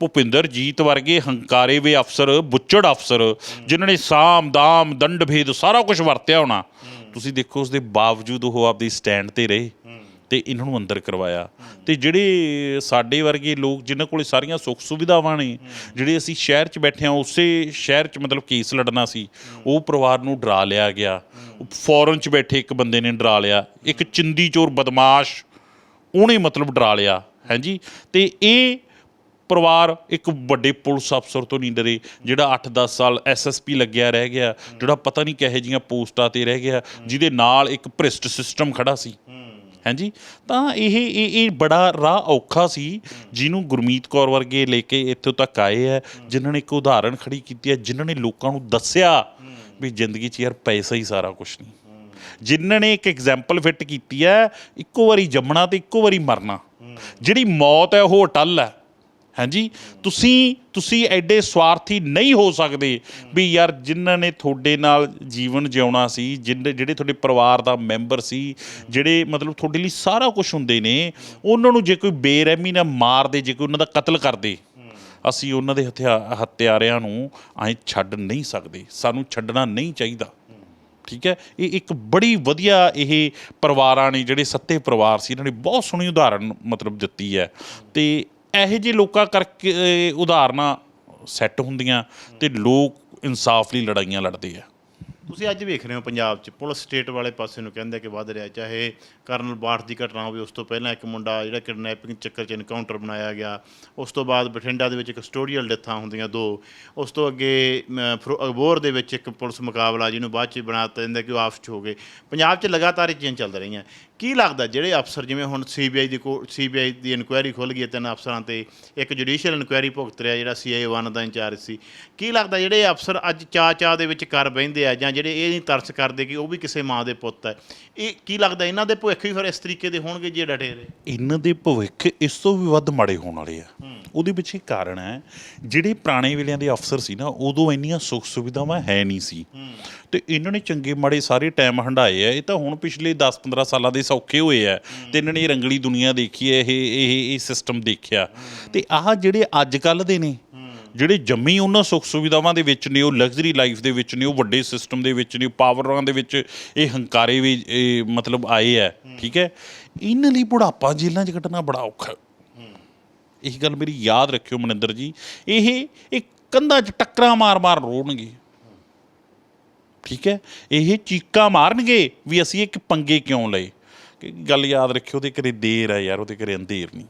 Speaker 1: ਭੁਪਿੰਦਰਜੀਤ ਵਰਗੇ ਹੰਕਾਰੇ ਵੇ ਅਫਸਰ, ਬੁੱਚੜ ਅਫਸਰ, ਜਿਨ੍ਹਾਂ ਨੇ ਸਾਮ, ਦਾਮ, ਦੰਡ ਭੇਦ ਸਾਰਾ ਕੁਝ ਵਰਤਿਆ ਹੋਣਾ। ਤੁਸੀਂ ਦੇਖੋ ਉਸ ਦੇ ਬਾਵਜੂਦ ਉਹ ਆਪਦੀ ਸਟੈਂਡ ਤੇ ਰਹੇ ਤੇ ਇਹਨਾਂ ਨੂੰ ਅੰਦਰ ਕਰਵਾਇਆ। ਤੇ ਜਿਹੜੇ ਸਾਡੇ ਵਰਗੇ ਲੋਕ ਜਿਨ੍ਹਾਂ ਕੋਲੇ ਸਾਰੀਆਂ ਸੁੱਖ ਸੁਵਿਧਾਵਾਂ ਨੇ, ਜਿਹੜੇ ਅਸੀਂ ਸ਼ਹਿਰ 'ਚ ਬੈਠੇ ਆ ਉਸੇ ਸ਼ਹਿਰ 'ਚ ਮਤਲਬ ਕੇਸ ਲੜਨਾ ਸੀ, ਉਹ ਪਰਿਵਾਰ ਨੂੰ ਡਰਾ ਲਿਆ ਗਿਆ। ਫੌਰਨ 'ਚ ਬੈਠੇ ਇੱਕ ਬੰਦੇ ਨੇ ਡਰਾ ਲਿਆ, ਇੱਕ ਚਿੰਦੀ ਚੋਰ ਬਦਮਾਸ਼, ਉਹਨੇ ਮਤਲਬ ਡਰਾ ਲਿਆ ਹਾਂਜੀ ਤੇ ਇਹ ਪਰਿਵਾਰ ਇੱਕ ਵੱਡੇ ਪੁਲਿਸ ਅਫਸਰ ਤੋਂ ਨਹੀਂ ਡਰੇ, ਜਿਹੜਾ 8-10 ਸਾਲ ਐਸਐਸਪੀ ਲੱਗਿਆ ਰਹਿ ਗਿਆ, ਜਿਹੜਾ ਪਤਾ ਨਹੀਂ ਕਿਹੋ ਜੀਆਂ ਪੋਸਟਾਂ ਤੇ ਰਹਿ ਗਿਆ, ਜਿਹਦੇ ਨਾਲ ਇੱਕ ਭ੍ਰਿਸ਼ਟ ਸਿਸਟਮ ਖੜਾ ਸੀ। ਹਾਂਜੀ? ਤਾਂ ਇਹ ਇਹ ਇਹ ਬੜਾ ਰਾਹ ਔਖਾ ਸੀ, ਜਿਹਨੂੰ ਗੁਰਮੀਤ ਕੌਰ ਵਰਗੇ ਲੈ ਕੇ ਇੱਥੋਂ ਤੱਕ ਆਏ ਹੈ ਜਿਨ੍ਹਾਂ ਨੇ ਇੱਕ ਉਦਾਹਰਣ ਖੜੀ ਕੀਤੀ ਹੈ ਜਿਨ੍ਹਾਂ ਨੇ ਲੋਕਾਂ ਨੂੰ ਦੱਸਿਆ ਵੀ ਜ਼ਿੰਦਗੀ 'ਚ ਯਾਰ ਪੈਸਾ ਹੀ ਸਾਰਾ ਕੁਝ ਨਹੀਂ। ਜਿਨ੍ਹਾਂ ਨੇ ਇੱਕ ਐਗਜ਼ਾਮਪਲ ਫਿੱਟ ਕੀਤੀ ਹੈ ਇੱਕੋ ਵਾਰੀ ਜੰਮਣਾ ਤੇ ਇੱਕੋ ਵਾਰੀ ਮਰਨਾ। ਜਿਹੜੀ ਮੌਤ ਹੈ ਉਹ ਅਟਲ ਹੈ ਹਾਂਜੀ, ਤੁਸੀਂ ਤੁਸੀਂ ਐਡੇ ਸਵਾਰਥੀ ਨਹੀਂ ਹੋ ਸਕਦੇ ਵੀ ਯਾਰ ਜਿਨ੍ਹਾਂ ਨੇ ਤੁਹਾਡੇ ਨਾਲ ਜੀਵਨ ਜਿਉਣਾ ਸੀ ਜਿਨ੍ਹਾਂ ਜਿਹੜੇ ਤੁਹਾਡੇ ਪਰਿਵਾਰ ਦਾ ਮੈਂਬਰ ਸੀ, ਜਿਹੜੇ ਮਤਲਬ ਤੁਹਾਡੇ ਲਈ ਸਾਰਾ ਕੁਝ ਹੁੰਦੇ ਨੇ, ਉਹਨਾਂ ਨੂੰ ਜੇ ਕੋਈ ਬੇਰਹਿਮੀ ਨਾਲ ਮਾਰ ਦੇ, ਜੇ ਕੋਈ ਉਹਨਾਂ ਦਾ ਕਤਲ ਕਰ ਦੇ, ਅਸੀਂ ਉਹਨਾਂ ਦੇ ਹਥਿਆ ਹੱਤਿਆਰਿਆਂ ਨੂੰ ਐਂ ਛੱਡ ਨਹੀਂ ਸਕਦੇ, ਸਾਨੂੰ ਛੱਡਣਾ ਨਹੀਂ ਚਾਹੀਦਾ। ਠੀਕ ਹੈ? ਇਹ ਇੱਕ ਬੜੀ ਵਧੀਆ ਇਹ ਪਰਿਵਾਰਾਂ ਨੇ, ਜਿਹੜੇ ਸੱਤੇ ਪਰਿਵਾਰ ਸੀ, ਇਹਨਾਂ ਨੇ ਬਹੁਤ ਸੋਹਣੀ ਉਦਾਹਰਨ ਮਤਲਬ ਦਿੱਤੀ ਹੈ। ਤੇ ਇਹੋ ਜਿਹੇ ਲੋਕਾਂ ਕਰਕੇ ਇਹ ਉਦਾਹਰਨਾਂ ਸੈੱਟ ਹੁੰਦੀਆਂ ਤੇ ਲੋਕ ਇਨਸਾਫ ਲਈ ਲੜਾਈਆਂ ਲੜਦੇ ਆ।
Speaker 2: ਤੁਸੀਂ ਅੱਜ ਵੇਖ ਰਹੇ ਹੋ ਪੰਜਾਬ 'ਚ ਪੁਲਿਸ ਸਟੇਟ ਵਾਲੇ ਪਾਸੇ ਨੂੰ ਕਹਿੰਦੇ ਕਿ ਵੱਧ ਰਿਹਾ ਚਾਹੇ ਕਰਨਲ ਬਾਠ ਦੀ ਘਟਨਾ ਹੋਵੇ ਉਸ ਤੋਂ ਪਹਿਲਾਂ ਇੱਕ ਮੁੰਡਾ ਜਿਹੜਾ ਕਿਡਨੈਪਿੰਗ ਚੱਕਰ 'ਚ ਇਨਕਾਊਂਟਰ ਬਣਾਇਆ ਗਿਆ ਉਸ ਤੋਂ ਬਾਅਦ ਬਠਿੰਡਾ ਦੇ ਵਿੱਚ ਕਸਟੋਡੀਅਲ ਡੈਥਾਂ ਹੁੰਦੀਆਂ ਦੋ ਉਸ ਤੋਂ ਅੱਗੇ ਮ, ਫਿਰੋ- ਅਬੋਹਰ ਦੇ ਵਿੱਚ ਇੱਕ ਪੁਲਿਸ ਮੁਕਾਬਲਾ ਜਿਹਨੂੰ ਬਾਅਦ 'ਚ ਬਣਾ ਦਿੱਤਾ ਜਾਂਦਾ ਕਿ ਉਹ ਆਪਸ 'ਚ ਹੋ ਗਏ। ਪੰਜਾਬ 'ਚ ਲਗਾਤਾਰ ਇਹ ਚੀਜ਼ਾਂ ਚੱਲ ਰਹੀਆਂ। ਕੀ ਲੱਗਦਾ ਜਿਹੜੇ ਅਫਸਰ ਜਿਵੇਂ ਹੁਣ ਸੀਬੀਆਈ ਦੀ ਸੀਬੀਆਈ ਦੀ ਇਨਕੁਆਇਰੀ ਖੁੱਲ ਗਈ ਹੈ ਤਿੰਨ ਅਫਸਰਾਂ ਤੇ ਇੱਕ ਜੁਡੀਸ਼ੀਅਲ ਇਨਕੁਆਇਰੀ ਭੁਗਤ ਰਿਹਾ ਜਿਹੜਾ ਸੀਆਈ 1 ਦਾ ਇੰਚਾਰਜ ਸੀ। ਕੀ ਲੱਗਦਾ ਜਿਹੜੇ ਅਫਸਰ ਅੱਜ ਚਾ ਚਾ ਦੇ ਵਿੱਚ ਕਰ ਬਹਿੰਦੇ ਆ ਜਾਂ ਜਿਹੜੇ ਇਹ ਨਹੀਂ ਤਰਸ ਕਰਦੇ ਕਿ ਉਹ ਵੀ ਕਿਸੇ ਮਾਂ ਦੇ ਪੁੱਤ ਹੈ ਇਹ ਕੀ ਲੱਗਦਾ ਇਹਨਾਂ ਦੇ ਭਵਿੱਖ ਵੀ ਫਿਰ ਇਸ ਤਰੀਕੇ ਦੇ ਹੋਣਗੇ ਜੇ ਡਟੇ ਰਹੇ?
Speaker 1: ਇਹਨਾਂ ਦੇ ਭਵਿੱਖ ਇਸ ਤੋਂ ਵੀ ਵੱਧ ਮਾੜੇ ਹੋਣ ਵਾਲੇ ਆ। ਉਹਦੇ ਪਿੱਛੇ ਕਾਰਨ ਹੈ, ਜਿਹੜੇ ਪੁਰਾਣੇ ਵੇਲਿਆਂ ਦੇ ਅਫਸਰ ਸੀ ਨਾ, ਉਦੋਂ ਇੰਨੀਆਂ ਸੁੱਖ ਸੁਵਿਧਾਵਾਂ ਹੈ ਨਹੀਂ ਸੀ। ਤੇ ਇਹਨਾਂ ਨੇ ਚੰਗੇ ਮਾੜੇ ਸਾਰੇ ਟਾਈਮ ਹੰਡਾਏ ਆ, ਇਹ ਤਾਂ ਹੁਣ ਪਿਛਲੇ 10-15 ਸਾਲਾਂ ਦੇ ਸੌਖੇ ਹੋਏ ਆ। ਤੇ ਇਹਨਾਂ ਨੇ ਇਹ ਰੰਗਲੀ ਦੁਨੀਆ ਦੇਖੀ ਹੈ ਇਹ ਇਹ ਇਹ ਸਿਸਟਮ ਦੇਖਿਆ। ਤੇ ਆਹ ਜਿਹੜੇ ਅੱਜ ਕੱਲ ਦੇ ਨੇ, ਜਿਹੜੇ ਜੰਮੀ ਉਹਨਾਂ ਸੁੱਖ ਸੁਵਿਧਾਵਾਂ ਦੇ ਵਿੱਚ ਨੇ, ਉਹ ਲਗਜ਼ਰੀ ਲਾਈਫ ਦੇ ਵਿੱਚ ਨੇ, ਉਹ ਵੱਡੇ ਸਿਸਟਮ ਦੇ ਵਿੱਚ ਨੇ ਪਾਵਰਾਂ ਦੇ ਵਿੱਚ ਇਹ ਹੰਕਾਰੇ ਵੀ ਮਤਲਬ ਆਏ ਆ, ਠੀਕ ਹੈ? ਇਹਨਾਂ ਲਈ ਬੁਢਾਪਾ ਜੇਲ੍ਹਾਂ 'ਚ ਕੱਟਣਾ ਬੜਾ ਔਖਾ। ਇਹ ਗੱਲ ਮੇਰੀ ਯਾਦ ਰੱਖਿਓ ਮਨਿੰਦਰ ਜੀ, ਇਹ ਇਹ ਕੰਧਾਂ 'ਚ ਟੱਕਰਾਂ ਮਾਰ-ਮਾਰ ਰੋਣਗੇ। ਠੀਕ ਹੈ? ਇਹ ਚੀਕਾਂ ਮਾਰਨਗੇ ਵੀ ਅਸੀਂ ਇੱਕ ਪੰਗੇ ਕਿਉਂ ਲਏ? ਗੱਲ ਯਾਦ ਰੱਖਿਓ, ਉਹਦੇ ਘਰੇ ਦੇਰ ਹੈ ਯਾਰ, ਉਹਦੇ ਘਰੇ ਅੰਧੇਰ ਨਹੀਂ।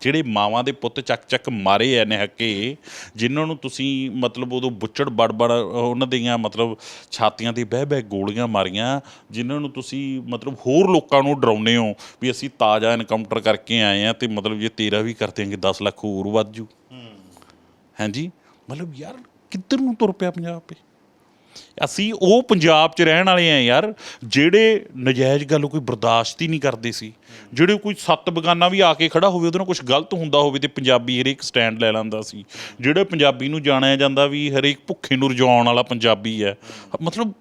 Speaker 1: ਜਿਹੜੇ ਮਾਵਾਂ ਦੇ ਪੁੱਤ ਚੱਕ ਚੱਕ ਮਾਰੇ ਐ ਨਿਹੱਕੇ ਜਿਨ੍ਹਾਂ ਨੂੰ ਤੁਸੀਂ ਮਤਲਬ ਉਦੋਂ ਬੁੱਚੜ ਬੜਬੜ ਉਹਨਾਂ ਦੀਆਂ ਮਤਲਬ ਛਾਤੀਆਂ ਤੇ ਬਹਿ ਬਹਿ ਗੋਲੀਆਂ ਮਾਰੀਆਂ ਜਿਨ੍ਹਾਂ ਨੂੰ ਤੁਸੀਂ ਮਤਲਬ ਹੋਰ ਲੋਕਾਂ ਨੂੰ ਡਰਾਉਂਦੇ ਹੋ ਵੀ ਅਸੀਂ ਤਾਜ਼ਾ ਐਨਕਾਊਂਟਰ ਕਰਕੇ ਆਏ ਆ ਤੇ ਮਤਲਬ ਜੇ ਤੇਰਾ ਵੀ ਕਰ ਦਿਆਂਗੇ 10 ਲੱਖ ਹੋਰ ਵੱਧ ਜੂ। ਹਾਂਜੀ ਮਤਲਬ ਯਾਰ ਕਿੱਧਰ ਨੂੰ ਤੁਰ ਪਿਆ ਪੰਜਾਬ ਤੇ? ਅਸੀਂ ਉਹ ਪੰਜਾਬ 'ਚ ਰਹਿਣ ਵਾਲੇ ਆ ਯਾਰ, ਜਿਹੜੇ ਨਜਾਇਜ਼ ਗੱਲ ਕੋਈ ਬਰਦਾਸ਼ਤ ਹੀ ਨਹੀਂ ਕਰਦੇ ਸੀ। ਜਿਹੜੇ ਕੋਈ ਸੱਤ ਬਗਾਨਾ ਵੀ ਆ ਕੇ ਖੜਾ ਹੋਵੇ, ਉਹਦੇ ਨਾਲ ਕੁਝ ਗਲਤ ਹੁੰਦਾ ਹੋਵੇ ਤੇ ਪੰਜਾਬੀ ਹਰੇਕ ਸਟੈਂਡ ਲੈ ਲੈਂਦਾ ਸੀ। ਜਿਹੜੇ ਪੰਜਾਬੀ ਨੂੰ ਜਾਣਿਆ ਜਾਂਦਾ ਵੀ ਹਰੇਕ ਭੁੱਖੇ ਨੂੰ ਰਜਾਉਣ ਵਾਲਾ ਪੰਜਾਬੀ ਹੈ। ਮਤਲਬ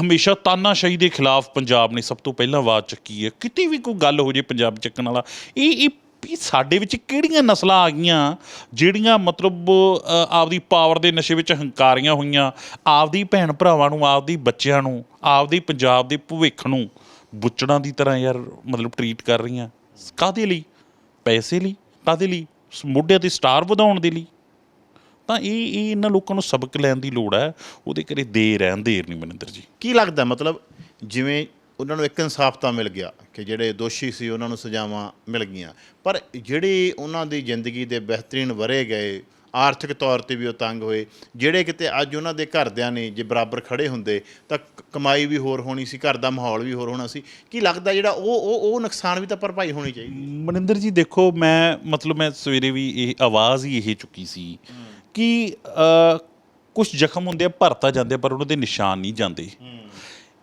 Speaker 1: ਹਮੇਸ਼ਾ ਤਾਨਾਸ਼ਾਹੀ ਦੇ ਖਿਲਾਫ ਪੰਜਾਬ ਨੇ ਸਭ ਤੋਂ ਪਹਿਲਾਂ ਆਵਾਜ਼ ਚੱਕੀ ਹੈ। ਕਿਤੇ ਵੀ ਕੋਈ ਗੱਲ ਹੋ ਜੇ ਪੰਜਾਬ ਚੱਕਣ ਵਾਲਾ, ਇਹ ਇਹ ਵੀ ਸਾਡੇ ਵਿੱਚ ਕਿਹੜੀਆਂ ਨਸਲਾਂ ਆ ਗਈਆਂ, ਜਿਹੜੀਆਂ ਮਤਲਬ ਆਪਦੀ ਪਾਵਰ ਦੇ ਨਸ਼ੇ ਵਿੱਚ ਹੰਕਾਰੀਆਂ ਹੋਈਆਂ, ਆਪਦੀ ਭੈਣ ਭਰਾਵਾਂ ਨੂੰ, ਆਪਦੀ ਬੱਚਿਆਂ ਨੂੰ, ਆਪਦੀ ਪੰਜਾਬ ਦੇ ਭਵਿੱਖ ਨੂੰ ਬੁੱਚੜਾਂ ਦੀ ਤਰ੍ਹਾਂ ਯਾਰ ਮਤਲਬ ਟਰੀਟ ਕਰ ਰਹੀਆਂ। ਕਾਦੇ ਲਈ? ਪੈਸੇ ਲਈ? ਕਾਦੇ ਲਈ? ਸ- ਮੋਢਿਆਂ ਤੇ ਸਟਾਰ ਵਧਾਉਣ ਦੇ ਲਈ? ਤਾਂ ਇਹ ਇਹ ਇਹਨਾਂ ਲੋਕਾਂ ਨੂੰ ਸਬਕ ਲੈਣ ਦੀ ਲੋੜ ਹੈ, ਉਹਦੇ ਕਰੇ ਦੇਰ ਹੈ ਦੇਰ ਨਹੀਂ ਮਨਿੰਦਰ ਜੀ।
Speaker 2: ਕੀ ਲੱਗਦਾ ਮਤਲਬ, ਜਿਵੇਂ ਉਹਨਾਂ ਨੂੰ ਇੱਕ ਇਨਸਾਫ ਤਾਂ ਮਿਲ ਗਿਆ ਕਿ ਜਿਹੜੇ ਦੋਸ਼ੀ ਸੀ ਉਹਨਾਂ ਨੂੰ ਸਜ਼ਾਵਾਂ ਮਿਲ ਗਈਆਂ। ਪਰ ਜਿਹੜੇ ਉਹਨਾਂ ਦੀ ਜ਼ਿੰਦਗੀ ਦੇ ਬਿਹਤਰੀਨ ਵਰੇ ਗਏ ਆਰਥਿਕ ਤੌਰ ਤੇ ਵੀ ਉਹ ਤੰਗ ਹੋਏ ਜਿਹੜੇ ਕਿਤੇ ਅੱਜ ਉਹਨਾਂ ਦੇ ਘਰਦਿਆਂ ਨੇ ਜੇ ਬਰਾਬਰ ਖੜੇ ਹੁੰਦੇ ਤਾਂ ਕਮਾਈ ਵੀ ਹੋਰ ਹੋਣੀ ਸੀ ਘਰ ਦਾ ਮਾਹੌਲ ਵੀ ਹੋਰ ਹੋਣਾ ਸੀ। ਕੀ ਲੱਗਦਾ ਜਿਹੜਾ ਉਹ ਉਹ ਉਹ ਨੁਕਸਾਨ ਵੀ ਤਾਂ ਭਰਪਾਈ ਹੋਣੀ ਚਾਹੀਦੀ
Speaker 1: ਮਨਿੰਦਰ ਜੀ ਦੇਖੋ ਮੈਂ ਮਤਲਬ ਮੈਂ ਸਵੇਰੇ ਵੀ ਇਹ ਆਵਾਜ਼ ਹੀ ਇਹ ਚੁੱਕੀ ਸੀ ਕਿ ਕੁਝ ਜ਼ਖਮ ਹੁੰਦੇ ਆ ਭਰਤਾ ਜਾਂਦੇ ਪਰ ਉਹਨਾਂ ਦੇ ਨਿਸ਼ਾਨ ਨਹੀਂ ਜਾਂਦੇ।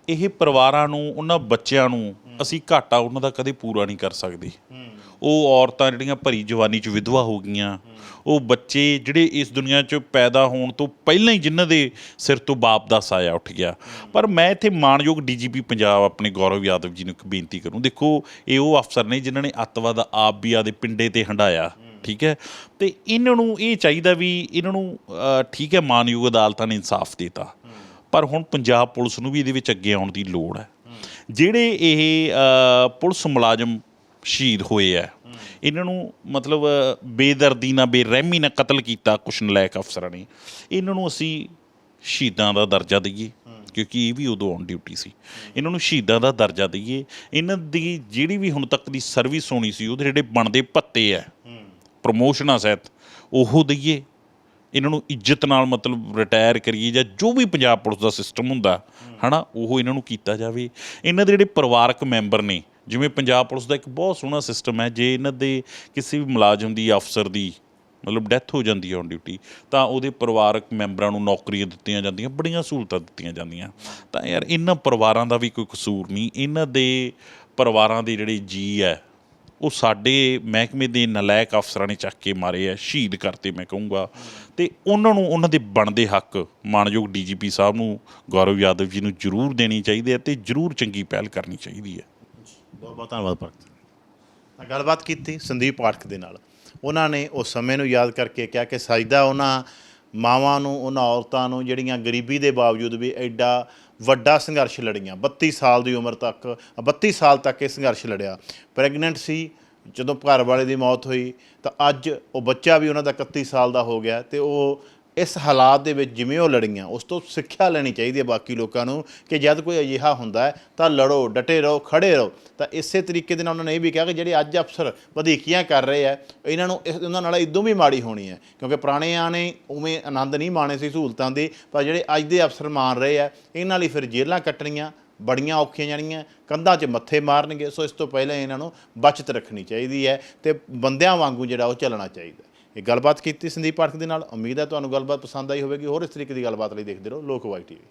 Speaker 1: ਇਹ ਪਰਿਵਾਰਾਂ ਨੂੰ ਉਹਨਾਂ ਬੱਚਿਆਂ ਨੂੰ ਅਸੀਂ ਘਾਟਾ ਉਹਨਾਂ ਦਾ ਕਦੇ ਪੂਰਾ ਨਹੀਂ ਕਰ ਸਕਦੇ। ਉਹ ਔਰਤਾਂ ਜਿਹੜੀਆਂ ਭਰੀ ਜਵਾਨੀ ਚ ਵਿਧਵਾ ਹੋ ਗਈਆਂ ਉਹ ਬੱਚੇ ਜਿਹੜੇ ਇਸ ਦੁਨੀਆ 'ਚ ਪੈਦਾ ਹੋਣ ਤੋਂ ਪਹਿਲਾਂ ਹੀ ਜਿਨ੍ਹਾਂ ਦੇ ਸਿਰ ਤੋਂ ਬਾਪ ਦਾ ਸਾਇਆ ਉੱਠ ਗਿਆ। ਪਰ ਮੈਂ ਇੱਥੇ ਮਾਣਯੋਗ ਡੀਜੀਪੀ ਪੰਜਾਬ ਆਪਣੇ ਗੌਰਵ ਯਾਦਵ ਜੀ ਨੂੰ ਇੱਕ ਬੇਨਤੀ ਕਰੂੰ। ਦੇਖੋ ਇਹ ਉਹ ਅਫਸਰ ਨੇ ਜਿਨ੍ਹਾਂ ਨੇ ਅੱਤਵਾਦ ਆਪ ਵੀ ਆਦੇ ਪਿੰਡੇ ਤੇ ਹੰਡਾਇਆ ਠੀਕ ਹੈ? ਤੇ ਇਹਨਾਂ ਨੂੰ ਇਹ ਚਾਹੀਦਾ ਵੀ ਇਹਨਾਂ ਨੂੰ ਠੀਕ ਹੈ ਮਾਨਯੋਗ ਅਦਾਲਤਾਂ ਨੇ ਇਨਸਾਫ ਦਿੱਤਾ। ਪਰ ਹੁਣ ਪੰਜਾਬ ਪੁਲਿਸ ਨੂੰ ਵੀ ਇਹਦੇ ਵਿੱਚ ਅੱਗੇ ਆਉਣ ਦੀ ਲੋੜ ਹੈ। ਜਿਹੜੇ ਇਹ ਪੁਲਿਸ ਮੁਲਾਜ਼ਮ ਸ਼ਹੀਦ ਹੋਏ ਆ ਇਹਨਾਂ ਨੂੰ ਮਤਲਬ ਬੇਦਰਦੀ ਨਾਲ ਬੇਰਹਿਮੀ ਨਾਲ ਕਤਲ ਕੀਤਾ ਕੁਛ ਨਲਾਇਕ ਅਫਸਰਾਂ ਨੇ ਇਹਨਾਂ ਨੂੰ ਅਸੀਂ ਸ਼ਹੀਦਾਂ ਦਾ ਦਰਜਾ ਦਈਏ ਕਿਉਂਕਿ ਇਹ ਵੀ ਉਦੋਂ ਔਨ ਡਿਊਟੀ ਸੀ। ਇਹਨਾਂ ਨੂੰ ਸ਼ਹੀਦਾਂ ਦਾ ਦਰਜਾ ਦਈਏ ਇਹਨਾਂ ਦੀ ਜਿਹੜੀ ਵੀ ਹੁਣ ਤੱਕ ਦੀ ਸਰਵਿਸ ਹੋਣੀ ਸੀ ਉਹਦੇ ਜਿਹੜੇ ਬਣਦੇ ਭੱਤੇ ਆ ਪ੍ਰਮੋਸ਼ਨਾਂ ਸਹਿਤ ਉਹ ਦਈਏ ਇਹਨਾਂ ਨੂੰ ਇੱਜ਼ਤ ਨਾਲ ਮਤਲਬ ਰਿਟਾਇਰ ਕਰੀਏ ਜਾਂ ਜੋ ਵੀ ਪੰਜਾਬ ਪੁਲਿਸ ਦਾ ਸਿਸਟਮ ਹੁੰਦਾ, ਹਨਾ, ਉਹ ਇਹਨਾਂ ਨੂੰ ਕੀਤਾ ਜਾਵੇ। ਇਹਨਾਂ ਦੇ ਜਿਹੜੇ ਪਰਿਵਾਰਕ ਮੈਂਬਰ ਨੇ, ਜਿਵੇਂ ਪੰਜਾਬ ਪੁਲਿਸ ਦਾ ਇੱਕ ਬਹੁਤ ਸੋਹਣਾ ਸਿਸਟਮ ਹੈ, ਜੇ ਇਹਨਾਂ ਦੇ ਕਿਸੇ ਵੀ ਮੁਲਾਜ਼ਮ ਦੀ, ਅਫਸਰ ਦੀ ਮਤਲਬ ਡੈਥ ਹੋ ਜਾਂਦੀ ਹੈ ਔਨ ਡਿਊਟੀ ਤਾਂ ਉਹਦੇ ਪਰਿਵਾਰਕ ਮੈਂਬਰਾਂ ਨੂੰ ਨੌਕਰੀਆਂ ਦਿੱਤੀਆਂ ਜਾਂਦੀਆਂ, ਬੜੀਆਂ ਸਹੂਲਤਾਂ ਦਿੱਤੀਆਂ ਜਾਂਦੀਆਂ। ਤਾਂ ਯਾਰ, ਇਹਨਾਂ ਪਰਿਵਾਰਾਂ ਦਾ ਵੀ ਕੋਈ ਕਸੂਰ ਨਹੀਂ, ਇਹਨਾਂ ਦੇ ਪਰਿਵਾਰਾਂ ਦੇ ਜਿਹੜੇ ਜੀ ਹੈ ਉਹ ਸਾਡੇ ਮਹਿਕਮੇ ਦੇ ਨਲਾਇਕ ਅਫਸਰਾਂ ਨੇ ਚੱਕ ਕੇ ਮਾਰੇ ਆ, ਸ਼ਹੀਦ ਕਰਤੇ ਮੈਂ ਕਹੂੰਗਾ। ਤੇ ਉਹਨਾਂ ਨੂੰ, ਉਹਨਾਂ ਦੇ ਬਣਦੇ ਹੱਕ ਮਾਨਯੋਗ ਡੀਜੀਪੀ ਸਾਹਿਬ ਨੂੰ ਗੌਰਵ ਯਾਦਵ ਜੀ ਨੂੰ ਜ਼ਰੂਰ ਦੇਣੀ ਚਾਹੀਦੀ ਹੈ ਤੇ ਜ਼ਰੂਰ ਚੰਗੀ ਪਹਿਲ ਕਰਨੀ ਚਾਹੀਦੀ ਹੈ।
Speaker 2: ਬਹੁਤ ਬਹੁਤ ਧੰਨਵਾਦ ਭਗਤ। ਗੱਲਬਾਤ ਕੀਤੀ ਸੰਦੀਪ ਪਾਠਕ ਦੇ ਨਾਲ। ਉਹਨਾਂ ਨੇ ਉਸ ਸਮੇਂ ਨੂੰ ਯਾਦ ਕਰਕੇ ਕਿਹਾ ਕਿ ਸਜਦਾ ਉਹਨਾਂ ਮਾਵਾਂ ਨੂੰ, ਉਹਨਾਂ ਔਰਤਾਂ ਨੂੰ, ਜਿਹੜੀਆਂ ਗਰੀਬੀ ਦੇ ਬਾਵਜੂਦ ਵੀ ਐਡਾ ਵੱਡਾ ਸੰਘਰਸ਼ ਲੜੀਆਂ। 32 ਸਾਲ ਦੀ ਉਮਰ ਤੱਕ 32 ਸਾਲ ਤੱਕ ਇਹ ਸੰਘਰਸ਼ ਲੜਿਆ। ਪ੍ਰੈਗਨੈਂਟ ਸੀ, ਜਦੋਂ ਘਰ ਵਾਲੇ ਦੀ ਮੌਤ ਹੋਈ, ਤਾਂ ਅੱਜ ਉਹ ਬੱਚਾ ਵੀ ਉਹਨਾਂ ਦਾ 31 ਸਾਲ ਦਾ ਹੋ ਗਿਆ ਤੇ ਉਹ ਇਸ ਹਾਲਾਤ ਦੇ ਵਿੱਚ ਜਿਵੇਂ ਉਹ ਲੜੀਆਂ, ਉਸ ਤੋਂ ਸਿੱਖਿਆ ਲੈਣੀ ਚਾਹੀਦੀ ਹੈ ਬਾਕੀ ਲੋਕਾਂ ਨੂੰ ਕਿ ਜਦ ਕੋਈ ਅਜਿਹਾ ਹੁੰਦਾ ਹੈ ਤਾਂ ਲੜੋ, ਡਟੇ ਰਹੋ, ਖੜੇ ਰਹੋ। ਤਾਂ ਇਸੇ ਤਰੀਕੇ ਦੇ ਨਾਲ ਉਹਨਾਂ ਨੇ ਇਹ ਵੀ ਕਿਹਾ ਕਿ ਜਿਹੜੇ ਅੱਜ ਅਫਸਰ ਵਧੀਕੀਆਂ ਕਰ ਰਹੇ ਆ ਇਹਨਾਂ ਨੂੰ ਇਸ, ਉਹਨਾਂ ਨਾਲ ਇਦੋਂ ਵੀ ਮਾੜੀ ਹੋਣੀ ਹੈ, ਕਿਉਂਕਿ ਪੁਰਾਣਿਆਂ ਨੇ ਉਵੇਂ ਆਨੰਦ ਨਹੀਂ ਮਾਣੇ ਸੀ ਸਹੂਲਤਾਂ ਦੇ, ਪਰ ਜਿਹੜੇ ਅੱਜ ਦੇ ਅਫਸਰ ਮਾਣ ਰਹੇ ਆ ਇਹਨਾਂ ਲਈ ਫਿਰ ਜੇਲ੍ਹਾਂ ਕੱਟਣੀਆਂ ਬੜੀਆਂ ਔਖੀਆਂ ਜਾਣੀਆਂ, ਕੰਧਾਂ 'ਚ ਮੱਥੇ ਮਾਰਨਗੇ, ਸੋ ਇਸ ਤੋਂ ਪਹਿਲਾਂ ਇਹਨਾਂ ਨੂੰ ਬਚਤ ਰੱਖਣੀ ਚਾਹੀਦੀ ਹੈ ਤੇ ਬੰਦਿਆਂ ਵਾਂਗੂ ਜਿਹੜਾ ਉਹ ਚੱਲਣਾ ਚਾਹੀਦਾ ਇਹ ਗੱਲਬਾਤ ਕੀਤੀ ਸੰਦੀਪ ਪਾਠਕ ਦੇ ਨਾਲ। ਉਮੀਦ ਹੈ ਤੁਹਾਨੂੰ ਗੱਲਬਾਤ ਪਸੰਦ ਆਈ ਹੋਵੇਗੀ। ਹੋਰ ਇਸ ਤਰੀਕੇ ਦੀ ਗੱਲਬਾਤ ਲਈ ਦੇਖਦੇ ਰਹੋ ਲੋਕ ਵਾਈ ਟੀਵੀ।